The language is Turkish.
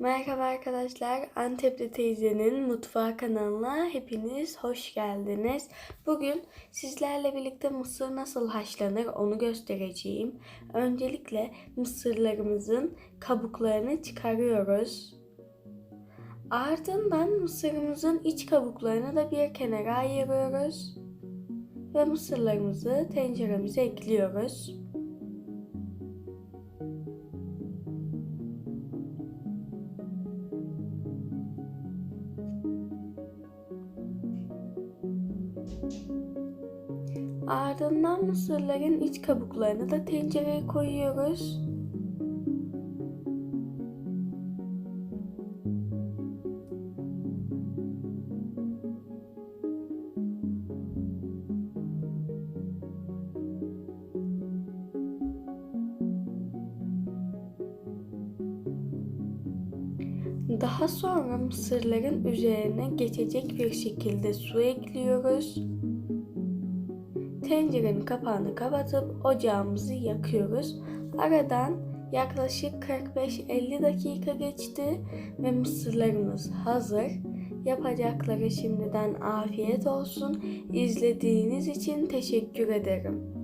Merhaba arkadaşlar, Antepli teyzenin mutfağı kanalına hepiniz hoş geldiniz. Bugün sizlerle birlikte mısır nasıl haşlanır onu göstereceğim. Öncelikle mısırlarımızın kabuklarını çıkarıyoruz. Ardından mısırımızın iç kabuklarını da bir kenara ayırıyoruz. Ve mısırlarımızı tenceremize ekliyoruz. Ardından mısırların iç kabuklarını da tencereye koyuyoruz. Daha sonra mısırların üzerine geçecek bir şekilde su ekliyoruz. Tencerenin kapağını kapatıp ocağımızı yakıyoruz. Aradan yaklaşık 45-50 dakika geçti ve mısırlarımız hazır. Yapacakları şimdiden afiyet olsun. İzlediğiniz için teşekkür ederim.